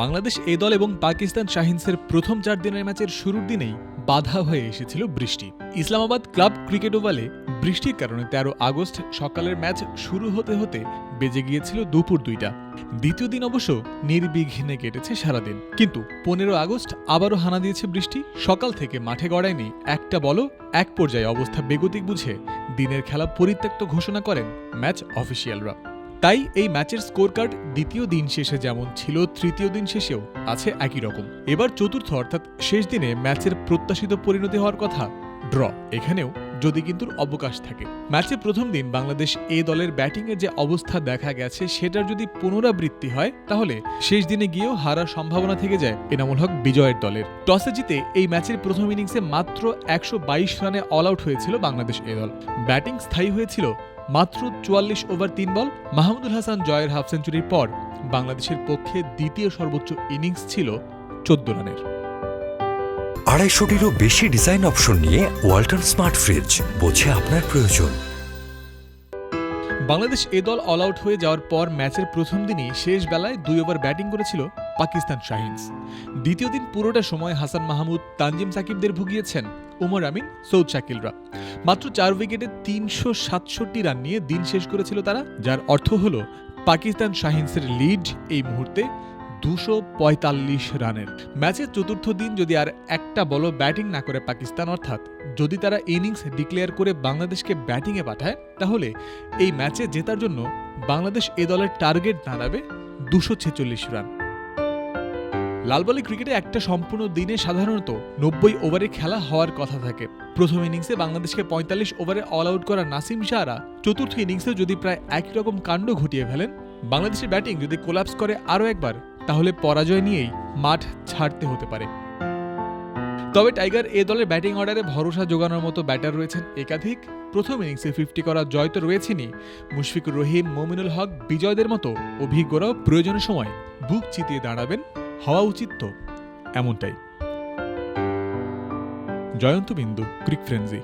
বাংলাদেশ এ দল এবং পাকিস্তান শাহিনসের প্রথম চার দিনের ম্যাচের শুরুর দিনেই বাধা হয়ে এসেছিল বৃষ্টি। ইসলামাবাদ ক্লাব ক্রিকেট ওভালে বৃষ্টির কারণে তেরো আগস্ট সকালের ম্যাচ শুরু হতে হতে বেজে গিয়েছিল দুপুর দুইটা। দ্বিতীয় দিন অবশ্য নির্বিঘ্নে কেটেছে সারাদিন। কিন্তু পনেরো আগস্ট আবারও হানা দিয়েছে বৃষ্টি। সকাল থেকে মাঠে গড়ায়নি একটা বলও। এক পর্যায়ে অবস্থা বেগতিক বুঝে দিনের খেলা পরিত্যক্ত ঘোষণা করেন ম্যাচ অফিসিয়ালরা। তাই এই ম্যাচের স্কোর কার্ড দ্বিতীয় দিন শেষে যেমন ছিল, তৃতীয় দিন শেষেও আছে একই রকম। এবার চতুর্থ, অর্থাৎ শেষ দিনে ম্যাচের প্রত্যাশিত পরিণতি হওয়ার কথা, ড্র। এখানেও যদি কিন্তু অবকাশ থাকে। ম্যাচে প্রথম দিন বাংলাদেশ এ দলের ব্যাটিংয়ের যে অবস্থা দেখা গেছে, সেটার যদি পুনরাবৃত্তি হয়, তাহলে শেষ দিনে গিয়েও হারার সম্ভাবনা থেকে যায় এনামুল হক বিজয়ের দলের। টসে জিতে এই ম্যাচের প্রথম ইনিংসে মাত্র একশো বাইশ রানে অল আউট হয়েছিল বাংলাদেশ এ দল। ব্যাটিং স্থায়ী হয়েছিল মাত্র চুয়াল্লিশ ওভার তিন বল মাহমুদুল হাসান জয়ের হাফ সেঞ্চুরির পর বাংলাদেশের পক্ষে দ্বিতীয় সর্বোচ্চ ইনিংস ছিল চোদ্দ রানের। আড়াইশোটিরও বেশি ডিজাইন অপশন নিয়ে ওয়াল্টন স্মার্ট ফ্রিজ, বোঝে আপনার প্রয়োজন। বাংলাদেশ এ দল অল আউট হয়ে যাওয়ার পর ম্যাচের প্রথম দিনই শেষ বেলায় দুই ওভার ব্যাটিং করেছিল পাকিস্তান শাহিনস। দ্বিতীয় দিন পুরোটা সময় হাসান মাহমুদ, তানজিম সাকিবদের ভুগিয়েছেন উমর আমিন, সৌদ শাকিলরা। মাত্র চার উইকেটে তিনশো সাতষট্টি রান নিয়ে দিন শেষ করেছিল তারা, যার অর্থ হল পাকিস্তান শাহিনসের লিড এই মুহূর্তে। দুশো পঁয়তাল্লিশ রানের। ম্যাচের চতুর্থ দিন যদি আর একটা বলও ব্যাটিং না করে পাকিস্তান, অর্থাৎ যদি তারা ইনিংস ডিক্লেয়ার করে বাংলাদেশকে ব্যাটিংয়ে পাঠায়, তাহলে এই ম্যাচে জেতার জন্য বাংলাদেশ এ দলের টার্গেট দাঁড়াবে দুশো ছেচল্লিশ রান। লালবলি ক্রিকেটে একটা সম্পূর্ণ দিনে সাধারণত নব্বই ওভারে খেলা হওয়ার কথা থাকে। প্রথম ইনিংসে বাংলাদেশকে পঁয়তাল্লিশ ওভারে অল আউট করা নাসিম শাহরা চতুর্থ ইনিংসে যদি প্রায় একই রকম কাণ্ড ঘটিয়ে ফেলেন, বাংলাদেশের ব্যাটিং যদি কোলাপস করে আরও একবার তাহলে পরাজয় নিয়েই মাঠ ছাড়তে হতে পারে। তবে টাইগার এ দলের ব্যাটিং অর্ডারে ভরসা জোগানোর মতো ব্যাটার রয়েছেন একাধিক। প্রথম ইনিংসে ফিফটি করা জয় তো রয়েছেনই। মুশফিকুর রহিম, মমিনুল হক বিজয়দের মতো অভিজ্ঞরাও প্রয়োজনের সময় বুক চিতিয়ে দাঁড়াবেন। হওয়া উচিত তো এমনটাই। জয়ন্ত বিন্দু, ক্রিক ফ্রেন্সি।